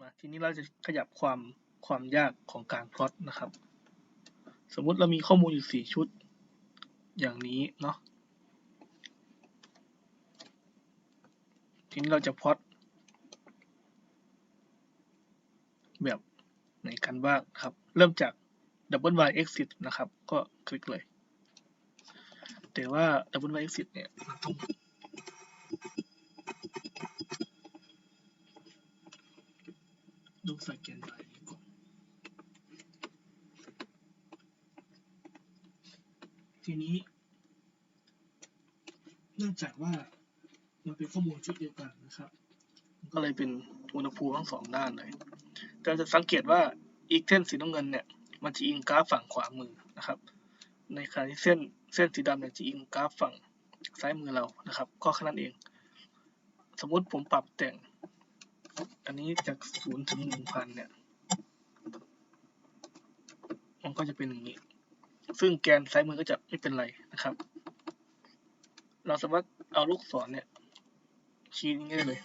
มาทีนี้เราจะขยับความความยากของการพลอตนะครับ สมมุติเรามีข้อมูลอยู่สี่ชุด อย่างนี้เนาะทีนี้เราจะพลอตแบบไหนกันบ้างครับ เริ่มจาก double y exit นะครับ ก็คลิกเลย แต่ว่า double y exit เนี่ยมันต้อง ดูใส่แกน y ก่อนทีนี้ เนื่องจากว่ามันเป็นข้อมูลชุดเดียวกันนะครับก็เลยเป็นอุณหภูมิทั้งสองด้านเลยแต่จะสังเกตว่าอีกเส้นสีน้ำเงินเนี่ย มันจะอิงกราฟฝั่งขวามือนะครับ ในขณะที่เส้นเส้นสีดำเนี่ยจะอิงกราฟฝั่งซ้ายมือเรานะครับ ก็แค่นั้นเอง สมมุติผมปรับแต่ง อันนี้จากศูนย์ถึงหนึ่งพันเนี่ย มันก็จะเป็นอย่างนี้ ซึ่งแกนซ้ายมือก็จะไม่เป็นไรนะครับ เราสามารถเอาลูกศรเนี่ย ชี้นี้ได้เลย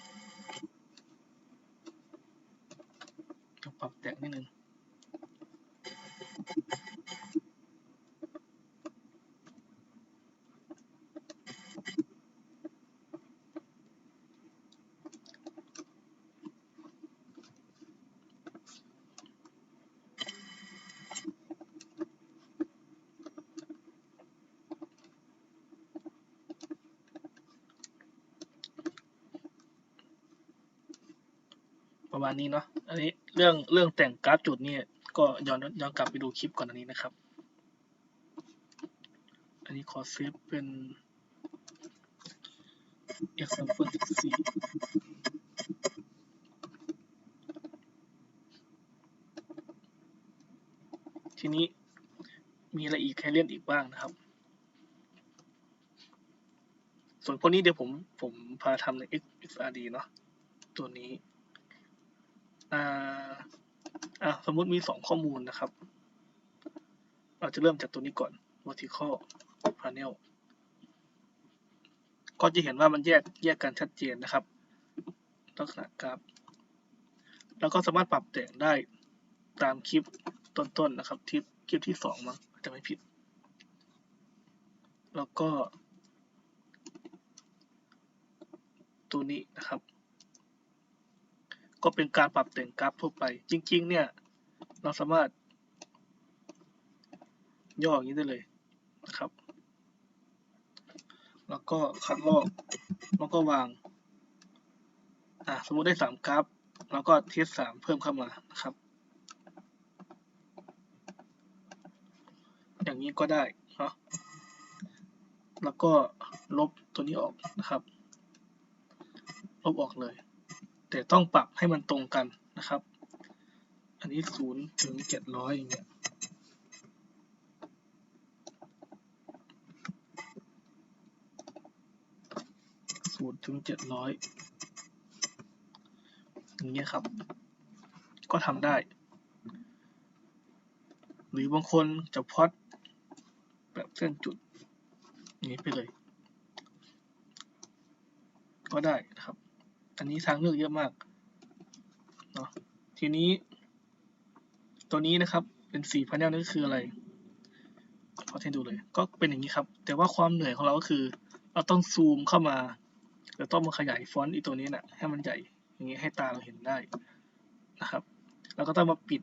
ปรับแต่งนิดนึง ประมาณนี้เนาะอันนี้เรื่องเรื่องแต่งกราฟจุดนี่ก็ย้อนย้อนกลับไปดูคลิปก่อนอันนี้นะครับ อันนี้ขอเซฟเป็น example 14ทีนี้มีอะไรอีกให้เล่นอีกบ้างนะครับ ส่วนพวกนี้เดี๋ยวผมผมพาทำใน XRD เนาะตัวนี้ อ่าอะสมมุติมีสองข้อมูลนะครับ เราจะเริ่มจากตัวนี้ก่อน vertical panel ก็จะเห็นว่ามันแยกแยกกันชัดเจนนะครับ ลักษณะกราฟแล้วก็สามารถปรับแต่งได้ตามคลิปต้นๆนนะครับคลิปคลิปที่สองมั้งจะไม่ผิด แล้วก็ ตัวนี้นะครับ ก็เป็นการปรับแต่งกราฟทั่วไป จริง ๆ เนี่ย เราสามารถ ย่ออย่างนี้ได้เลยนะครับ แล้วก็คัดลอกแล้วก็วางอ่าสมมติได้สามกราฟ แล้วก็เทสสามเพิ่มเข้ามานะครับ อย่างนี้ก็ได้เนาะแล้วก็ลบตัวนี้ออกนะครับ ลบออกเลย แต่ต้องปรับให้มันตรงกันนะครับ อันนี้ศูนย์ถึงเจ็ดร้อยอย่างเงี้ยศูนย์ถึงเจ็ดร้อยอย่างเงี้ยครับ ก็ทำได้ หรือบางคนจะพอดแบบเส้นจุดนี้ไปเลย ก็ได้นะครับ อันนี้ทางเลือกเยอะมากเนาะทีนี้ ตัวนี้นะครับเป็นสีพาเนลนี่คืออะไรขอให้ดูเลย ก็เป็นอย่างนี้ครับ แต่ว่าความเหนื่อยของเราก็คือ เราต้องซูมเข้ามาเราต้องมาขยายฟอนต์อีตัวนี้นะ่ะให้มันใหญ่อย่างนี้ให้ตาเราเห็นได้นะครับแล้วก็ต้องมาปิด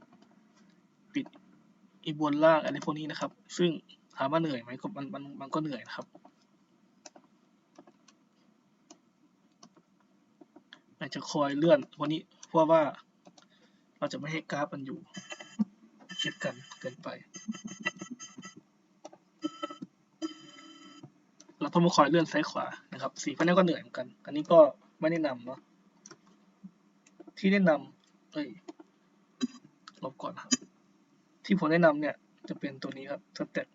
ปิดอีบนล่างอะไรพวกนี้นะครับ ซึ่งถามว่าเหนื่อยไหมก็มันมันมันก็เหนื่อยนะครับอา จะคอยเลื่อนวันนี้ เพราะว่าเราจะไม่ให้กราฟมันอยู่ชิดกันเกินไป เราต้องมาคอยเลื่อนซ้ายขวานะครับสีพันนี้ก็เหนื่อยเหมือนกัน อันนี้ก็ไม่แนะนำเนาะที่แนะนำเอ้ยลบก่อนครับ ที่ผมแนะนำเนี่ยจะเป็นตัวนี้ครับสเต็ป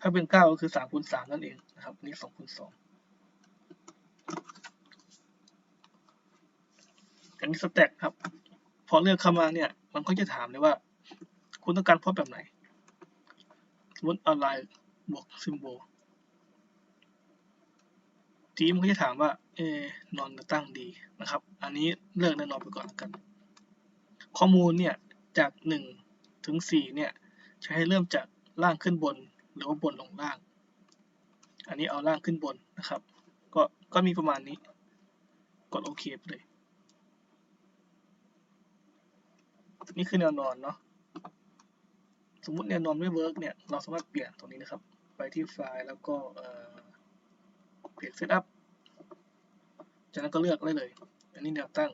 ถ้าเป็นเก้าก็คือสามคูณสามนั่นเองนะครับอันนี้สองคูณส องอันนี้สแต็กครับ พอเลือกเข้ามาเนี่ย มันก็จะถามเลยว่า คุณต้องการพอแบบไหนสมมติออนไลน์บวกซิมโบลทีมันก็จะถามว่า เอนอนตั้งดีนะครับ อันนี้เลือกแน่นอนไปก่อนกัน ข้อมูลเนี่ยจากหนึ่งถึงสี่เนี่ย ใช้ให้เริ่มจากล่างขึ้นบน หรือว่าบนลงล่าง อันนี้เอาล่างขึ้นบนนะครับ ก็ก็มีประมาณนี้ กดโอเคไปเลย นี่คือแนวนอนเนาะ สมมุติแนวนอนไม่เวิร์กเนี่ย เราสามารถเปลี่ยนตรงนี้นะครับ ไปที่ไฟล์แล้วก็เอ่อเปลี่ยนเซตอัพ จากนั้นก็เลือกได้เลย อันนี้แนวตั้ง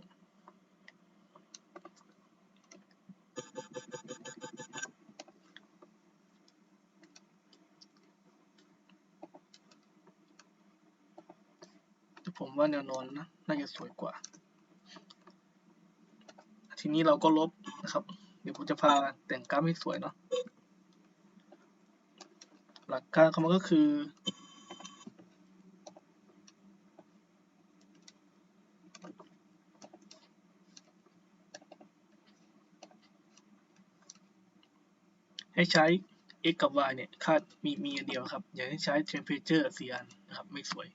ผมว่าแนวนอนนะ น่าจะสวยกว่า ทีนี้เราก็ลบ นะครับ เดี๋ยวผมจะพาแต่งกราฟให้สวยเนาะ หลักการของมันก็คือ ให้ใช้ x กับ y เนี่ยค่ามีมีอันเดียวครับ อย่าให้ใช้ temperature สี่อันนะครับ ไม่สวย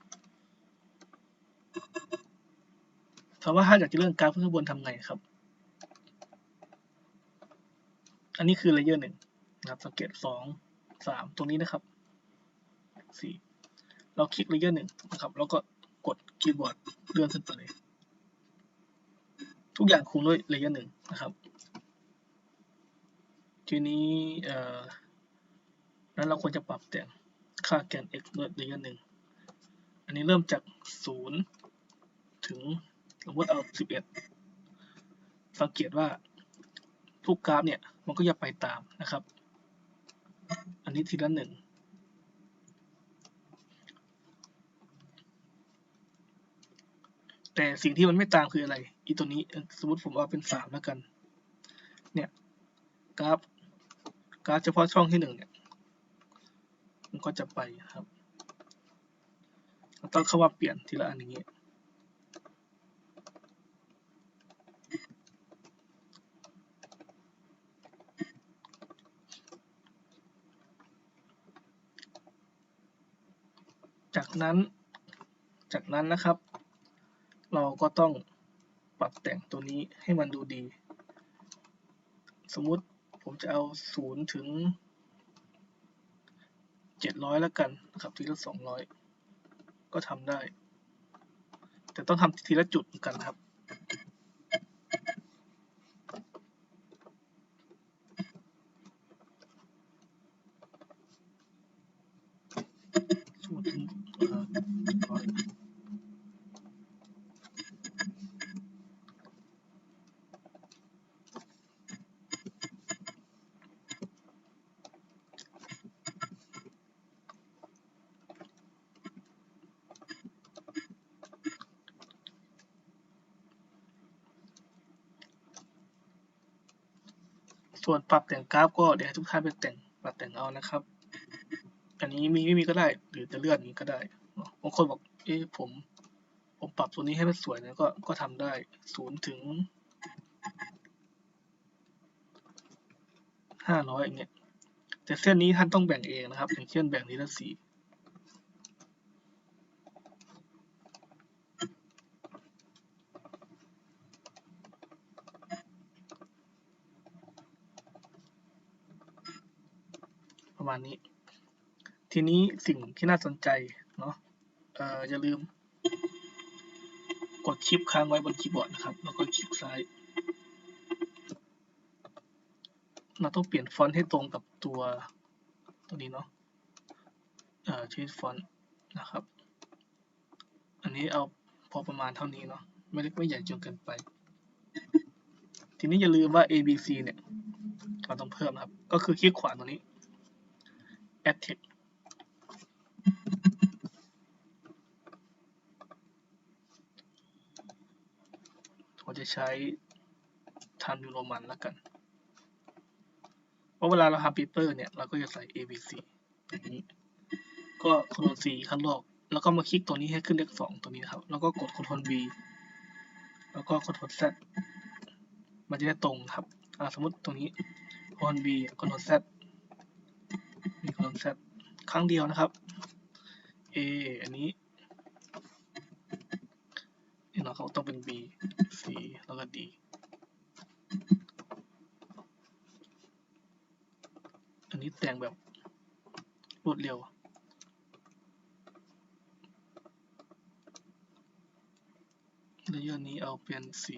ถามว่าถ้าอยากจะเลื่อนกราฟขึ้นข้างบนทำไงครับ อันนี้คือเลเยอร์หนึ่งนะครับสังเกตสองสามตรงนี้นะครับสี่เราคลิกเลเยอร์หนึ่งนะครับ แล้วก็กดคีย์บอร์ดเลื่อนขึ้นไปเลย ทุกอย่างคุมด้วยเลเยอร์หนึ่งนะครับ ทีนี้เอ่อนั้นเราควรจะปรับแต่งค่าแกน x ด้วยเลเยอร์หนึ่งอันนี้เริ่มจากศูนย์ถึงสมมติเอาสิบเอ็ดสังเกตว่า ทุกกราฟเนี่ยมันก็จะไปตามนะครับ อันนี้ทีละหนึ่งแต่สิ่งที่มันไม่ตามคืออะไร อีตัวนี้สมมติผมเอาเป็นสามแล้วกัน เนี่ยกราฟกราฟเฉพาะช่องที่หนึ่งเนี่ยมันก็จะไปครับต้องเข้ามาเปลี่ยนทีละอันอย่างนี้ จากนั้น จากนั้นนะครับ เราก็ต้องปรับแต่งตัวนี้ให้มันดูดี สมมุติผมจะเอา 0 ถึง 700 แล้วกันนะครับ ทีละ 200 ก็ทำได้ แต่ต้องทำทีละจุดกันครับ ศูนย์ถึงเอ่อร้อย ส่วนปรับแต่งกราฟก็เดี๋ยวให้ทุกท่านไปแต่งปรับแต่งเอานะครับ อันนี้มีไม่มีก็ได้ หรือจะเลื่อนนี้ก็ได้ บางคนบอก เอ๊ะผม ผมปรับตัวนี้ให้มันสวยนะก็ ก็ทำได้ศูนย์ถึงห้าร้อยอย่างเงี้ย แต่เส้นนี้ท่านต้องแบ่งเองนะครับ อย่างเช่นแบ่งทีละสี่ประมาณนี้ ทีนี้สิ่งที่น่าสนใจเนาะ เอ่ออย่าลืม กดชิปค้างไว้บนคีย์บอร์ดนะครับ แล้วก็คลิกซ้าย เราต้องเปลี่ยนฟอนต์ให้ตรงกับตัวตัวนี้เนาะเอ่อชีฟอนต์นะครับ อันนี้เอาพอประมาณเท่านี้เนาะ ไม่เล็กไม่ใหญ่จนเกินไป ทีนี้อย่าลืมว่า A B C เนี่ย เราต้องเพิ่มครับ ก็คือคลิกขวาตรงนี้ add text ผมจะใช้ Time New Roman แล้วกัน เพราะเวลาเราทำ paper เนี่ย เราก็จะใส่ A B C อย่างนี้ ก็ Ctrl C ขั้นลอก แล้วก็มาคลิกตัวนี้ให้ขึ้นเลขสองตัวนี้นะครับ แล้วก็กด Ctrl V แล้วก็ Ctrl Z มันจะได้ตรงครับอ่าสมมติตรงนี้ Ctrl V Ctrl Z มี Ctrl Z ครั้งเดียวนะครับ A อันนี้นี่เนาะเขาต้องเป็น B ันดีอันนี้แต่งแบบรวดเร็ว เลเยอร์นี้เอาเป็นสี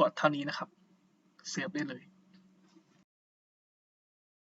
กดเท่านี้นะครับเซฟได้เลย